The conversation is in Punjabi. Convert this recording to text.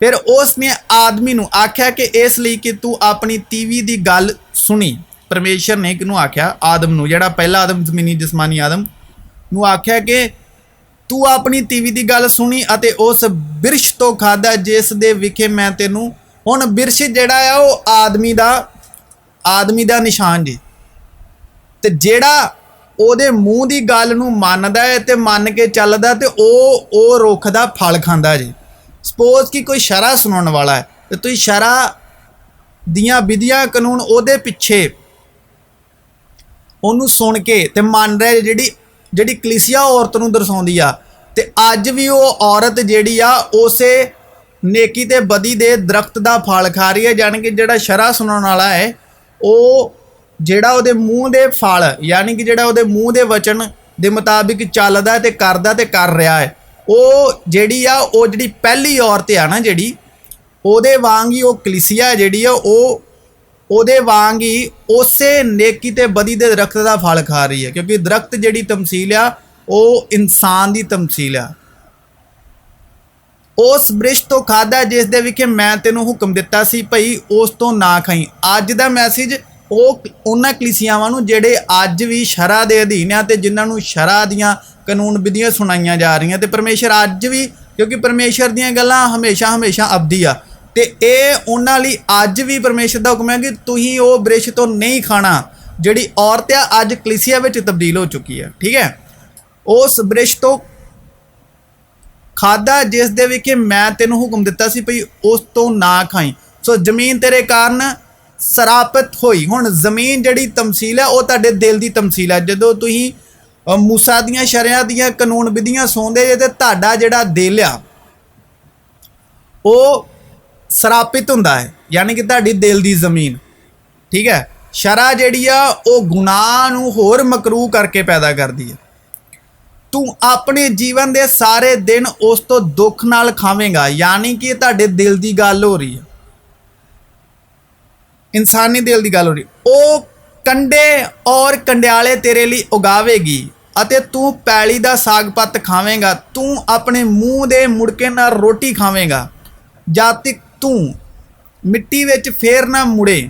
ਫਿਰ ਉਸ ਨੇ ਆਦਮੀ ਨੂੰ ਆਖਿਆ ਕਿ ਇਸ ਲਈ ਕਿ ਤੂੰ ਆਪਣੀ ਤੀਵੀ ਦੀ ਗੱਲ ਸੁਣੀ। ਪਰਮੇਸ਼ਰ ਨੇ ਕਿਹਨੂੰ ਆਖਿਆ? ਆਦਮ ਨੂੰ, ਜਿਹੜਾ ਪਹਿਲਾ ਆਦਮ ਜ਼ਮੀਨੀ ਜਿਸਮਾਨੀ ਆਦਮ ਨੂੰ ਆਖਿਆ ਕਿ ਤੂੰ ਆਪਣੀ ਤੀਵੀ ਦੀ ਗੱਲ ਸੁਣੀ ਅਤੇ ਉਸ ਬਿਰਸ਼ ਤੋਂ ਖਾਦਾ ਜਿਸ ਦੇ ਵਿਖੇ ਮੈਂ ਤੈਨੂੰ ਹੁਣ ਬਿਰਸ਼ ਜਿਹੜਾ ਆ ਉਹ ਆਦਮੀ ਦਾ ਆਦਮੀ ਦਾ ਨਿਸ਼ਾਨ ਜੀ। ਤੇ ਜਿਹੜਾ ਉਹਦੇ ਮੂੰਹ ਦੀ ਗੱਲ ਨੂੰ ਮੰਨਦਾ ਹੈ ਤੇ ਮੰਨ ਕੇ ਚੱਲਦਾ ਤੇ ਉਹ ਉਹ ਰੁੱਖ ਦਾ ਫਲ ਖਾਂਦਾ ਜੀ। ਸਪੋਜ਼ ਕਿ ਕੋਈ ਸ਼ਰਾ ਸੁਣਾਉਣ ਵਾਲਾ ਹੈ, ਤੇ ਤੁਸੀਂ ਸ਼ਰਾ ਦੀਆਂ ਵਿਧੀਆਂ, ਕਾਨੂੰਨ ਉਹਦੇ ਪਿੱਛੇ ਉਹਨੂੰ ਸੁਣ ਕੇ ਤੇ ਮੰਨ ਰਿਹਾ ਜਿਹੜੀ ਜਿਹੜੀ ਕਲੀਸਿਆ ਔਰਤ ਨੂੰ ਦਰਸਾਉਂਦੀ ਆ। ਤੇ ਅੱਜ ਵੀ ਉਹ ਔਰਤ ਜਿਹੜੀ ਆ, ਉਸੇ ਨੇਕੀ ਤੇ ਬਦੀ ਦੇ ਦਰਖਤ ਦਾ ਫਲ ਖਾ ਰਹੀ ਹੈ, ਜਾਣੀ ਕਿ ਜਿਹੜਾ ਸ਼ਰਾ ਸੁਣਾਉਣ ਵਾਲਾ ਹੈ, ਉਹ ਜਿਹੜਾ ਉਹਦੇ ਮੂੰਹ ਦੇ ਫਲ, ਯਾਨੀ ਕਿ ਜਿਹੜਾ ਉਹਦੇ ਮੂੰਹ ਦੇ ਵਚਨ ਦੇ ਮੁਤਾਬਿਕ ਚੱਲਦਾ ਹੈ ਤੇ ਕਰਦਾ ਤੇ ਕਰ ਰਿਹਾ ਹੈ। ਉਹ ਜਿਹੜੀ ਆ, ਉਹ ਜਿਹੜੀ ਪਹਿਲੀ ਔਰਤ ਆ ਨਾ ਜਿਹੜੀ, ਉਹਦੇ ਵਾਂਗ ਹੀ ਉਹ ਕਲੀਸਿਆ ਜਿਹੜੀ ਆ, ਉਹ ਉਹਦੇ ਵਾਂਗ ਹੀ ਉਸੇ ਨੇਕੀ ਤੇ ਬਦੀ ਦੇ ਦਰਖਤ ਦਾ ਫਲ ਖਾ ਰਹੀ ਹੈ ਕਿਉਂਕਿ ਦਰਖਤ ਜਿਹੜੀ ਤਮਸੀਲ ਆ, ਉਹ ਇਨਸਾਨ ਦੀ ਤਮਸੀਲ ਆ। ਉਸ ਬ੍ਰਿਸ਼ ਤੋਂ ਖਾਦਾ ਜਿਸ ਦੇ ਵਿਖੇ ਮੈਂ ਤੈਨੂੰ ਹੁਕਮ ਦਿੱਤਾ ਸੀ, ਭਈ ਉਸ ਤੋਂ ਨਾ ਖਾਈ। ਅੱਜ ਦਾ ਮੈਸੇਜ ਉਹ ਉਹਨਾਂ ਕਲੀਸਿਆਵਾਂ ਨੂੰ ਜਿਹੜੇ ਅੱਜ ਵੀ ਸ਼ਰਾ ਦੇ ਅਧੀਨ ਆ ਤੇ ਜਿਨ੍ਹਾਂ ਨੂੰ ਸ਼ਰਾ ਦੀਆਂ ਕਾਨੂੰਨ ਵਿਧੀਆਂ ਸੁਣਾਈਆਂ ਜਾ ਰਹੀਆਂ ਤੇ ਪਰਮੇਸ਼ਰ ਅੱਜ ਵੀ, ਕਿਉਂਕਿ ਪਰਮੇਸ਼ਰ ਦੀਆਂ ਗੱਲਾਂ ਹਮੇਸ਼ਾ ਹਮੇਸ਼ਾ ਅਬਦੀ ਆ। ਤੇ ਇਹ ਉਹਨਾਂ ਲਈ ਅੱਜ ਵੀ ਪਰਮੇਸ਼ਰ ਦਾ ਹੁਕਮ ਹੈ ਕਿ ਤੁਸੀਂ ਉਹ ਬ੍ਰਿਸ਼ ਤੋਂ ਨਹੀਂ ਖਾਣਾ, ਜਿਹੜੀ ਔਰਤ ਆ, ਅੱਜ ਕਲੀਸਿਆ ਵਿੱਚ ਤਬਦੀਲ ਹੋ ਚੁੱਕੀ ਹੈ ਠੀਕ ਹੈ? ਉਸ ਬ੍ਰਿਸ਼ ਤੋਂ ਖਾਦਾ ਜਿਸ ਦੇ ਵਿਖੇ ਮੈਂ ਤੈਨੂੰ ਹੁਕਮ ਦਿੱਤਾ ਸੀ ਭਈ ਉਸ ਤੋਂ ਨਾ ਖਾਈ। ਸੋ ਜ਼ਮੀਨ ਤੇਰੇ ਕਾਰਨ ਸਰਾਪਤ ਹੋਈ। ਹੁਣ ਜ਼ਮੀਨ ਜਿਹੜੀ ਤਮਸੀਲ ਹੈ, ਉਹ ਤੁਹਾਡੇ ਦਿਲ ਦੀ ਤਮਸੀਲ ਹੈ। ਜਦੋਂ ਤੁਸੀਂ ਮੂਸਾ ਦੀਆਂ ਸ਼ਰਿਆਂ ਦੀਆਂ ਕਾਨੂੰਨ ਵਿਧੀਆਂ ਸੁਣਦੇ ਜੇ, ਤੇ ਤੁਹਾਡਾ ਜਿਹੜਾ ਦਿਲ ਆ, ਉਹ ਸਰਾਪਿਤ ਹੁੰਦਾ ਹੈ। ਯਾਨੀ ਕਿ ਤੁਹਾਡੀ ਦਿਲ ਦੀ ਜ਼ਮੀਨ। ਠੀਕ ਹੈ? ਸ਼ਰਾ ਜਿਹੜੀ ਆ, ਉਹ ਗੁਨਾਹ ਨੂੰ ਹੋਰ ਮਕਰੂ ਕਰਕੇ ਪੈਦਾ ਕਰਦੀ ਹੈ। ਤੂੰ ਆਪਣੇ ਜੀਵਨ ਦੇ ਸਾਰੇ ਦਿਨ ਉਸ ਤੋਂ ਦੁੱਖ ਨਾਲ ਖਾਵੇਂਗਾ। ਯਾਨੀ ਕਿ ਤੁਹਾਡੇ ਦਿਲ ਦੀ ਗੱਲ ਹੋ ਰਹੀ ਹੈ। ਇਨਸਾਨੀ ਦਿਲ ਦੀ ਗੱਲ ਹੋ ਰਹੀ। ਉਹ ਕੰਡੇ ਔਰ ਕੰਡਿਆਲੇ ਤੇਰੇ ਲਈ ਉਗਾਵੇਗੀ ਅਤੇ ਤੂੰ ਪੈਲੀ ਦਾ ਸਾਗ ਪੱਤ ਖਾਵੇਂਗਾ, ਤੂੰ ਆਪਣੇ ਮੂੰਹ ਦੇ ਮੁੜਕੇ ਨਾਲ ਰੋਟੀ ਖਾਵੇਂਗਾ। ਜਦ ਤੱਕ ਤੂੰ ਮਿੱਟੀ ਵਿੱਚ ਫੇਰ ਨਾ ਮੁੜੇ